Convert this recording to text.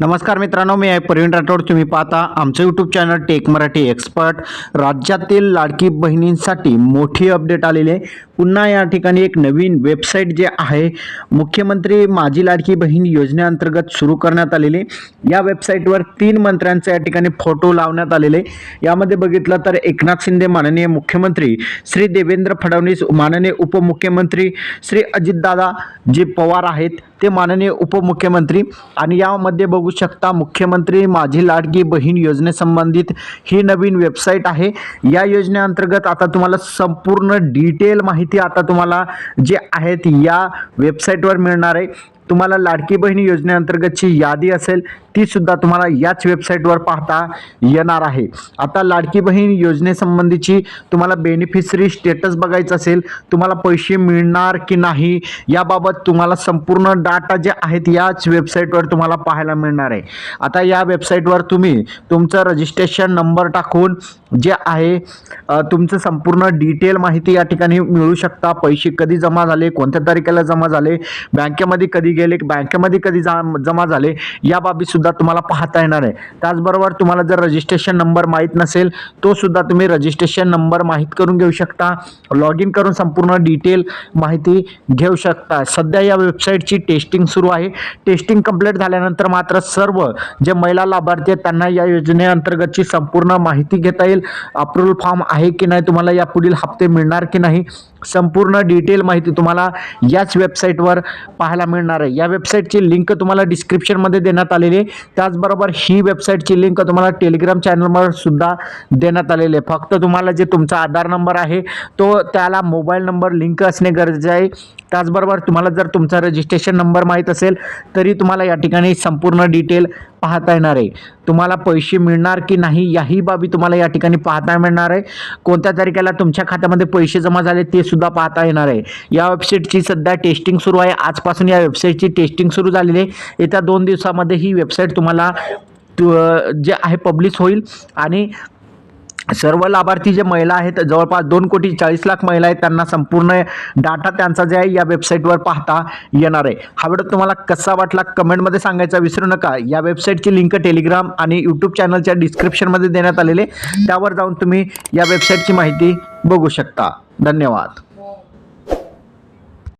नमस्कार मित्रांनो मी आहे प्रवीण राठोड. तुम्ही पाहता आमचं YouTube channel tech Marathi expert राज्यातील लाडकी बहिणींसाठी मोठी अपडेट आलेली आहे. पुन्हा या ठिकाणी एक नवीन वेबसाईट जे आहे मुख्यमंत्री माझी लाडकी बहीण योजनेअंतर्गत सुरू करण्यात आलेली आहे. या वेबसाईटवर तीन मंत्र्यांचे या ठिकाणी फोटो लावण्यात आलेले यामध्ये बघितलं तर एकनाथ शिंदे माननीय मुख्यमंत्री श्री देवेंद्र फडणवीस माननीय उपमुख्यमंत्री श्री अजितदादा जे पवार आहेत ते माननीय उपमुख्यमंत्री. आणि यामध्ये बघू शकता मुख्यमंत्री माझी लाडकी बहीण योजनेसंबंधित ही नवीन वेबसाईट आहे. या योजनेअंतर्गत आता तुम्हाला संपूर्ण डिटेल माहिती आता तुम्हाला जे आहेत या वेबसाईटवर मिळणार आहे. तुम्हाला लाडकी बहीण योजनेअंतर्गतची यादी असेल ती सुद्धा तुम्हाला याच वेबसाईटवर पाहता येणार आहे. आता लाडकी बहीण योजनेसंबंधीची तुम्हाला बेनिफिशरी स्टेटस बघायचं असेल तुम्हाला पैसे मिळणार की नाही याबाबत तुम्हाला संपूर्ण डाटा जे आहेत याच वेबसाईटवर तुम्हाला पाहायला मिळणार आहे. आता या वेबसाईटवर तुम्ही तुमचं रजिस्ट्रेशन नंबर टाकून जे आहे तुमचं संपूर्ण डिटेल माहिती या ठिकाणी मिळू शकता. पैसे कधी जमा झाले कोणत्या तारखेला जमा झाले बँकेमध्ये कधी गेले बँकेमध्ये कधी जा जमा झाले या बाबी सुद्धा तुम्हाला पाहता येणार आहे. त्याचबरोबर तुम्हाला जर रजिस्ट्रेशन नंबर माहीत नसेल तो सुद्धा तुम्ही रजिस्ट्रेशन नंबर माहीत करून घेऊ शकता. लॉग इन करून संपूर्ण डिटेल माहिती घेऊ शकता. सध्या या वेबसाईटची टेस्टिंग सुरू आहे. टेस्टिंग कंप्लीट झाल्यानंतर मात्र सर्व जे महिला लाभार्थी आहेत त्यांना या योजनेअंतर्गतची संपूर्ण माहिती घेता येईल. अप्रुव्हल फॉर्म आहे की नाही तुम्हाला या पुढील हप्ते मिळणार की नाही संपूर्ण डिटेल माहिती तुम्हाला याच वेबसाईटवर पाहायला मिळणार आहे. या वेबसाईटची लिंक तुम्हाला डिस्क्रिप्शनमध्ये देण्यात आलेली आहे. त्याचबरोबर ही वेबसाईटची लिंक तुम्हाला टेलिग्राम चॅनलवर सुद्धा देण्यात आलेली आहे. फक्त तुम्हाला जे तुमचा आधार नंबर आहे तो त्याला मोबाईल नंबर लिंक असणे गरजेचे आहे. त्याचबरोबर तुम्हाला जर तुमचा रजिस्ट्रेशन नंबर माहीत असेल तरी तुम्हाला या ठिकाणी संपूर्ण डिटेल पाहता येणार आहे. तुम्हाला पैसे मिळणार की नाही याही बाबी तुम्हाला या ठिकाणी पाहता मिळणार आहे. कोणत्या तारखेला तुमच्या खात्यामध्ये पैसे जमा झाले ते सुद्धा पाहता येणार आहे. या वेबसाईटची सध्या टेस्टिंग सुरू आहे. आजपासून या वेबसाईटची टेस्टिंग सुरू झालेली आहे. येत्या दोन दिवसामध्ये ही वेबसाईट तुम्हाला तु- जे आहे पब्लिश होईल. आणि सर्व लाभार्थी जे महिला आहेत जवळपास दोन कोटी चाळीस लाख महिला आहेत त्यांना संपूर्ण डाटा त्यांचा जे आहे या वेबसाईटवर पाहता येणार आहे. हा व्हिडिओ तुम्हाला कसा वाटला कमेंटमध्ये सांगायचा विसरू नका. या वेबसाईटची लिंक टेलिग्राम आणि यूट्यूब चॅनलच्या डिस्क्रिप्शनमध्ये देण्यात आलेले त्यावर जाऊन तुम्ही या वेबसाईटची माहिती बघू शकता. धन्यवाद.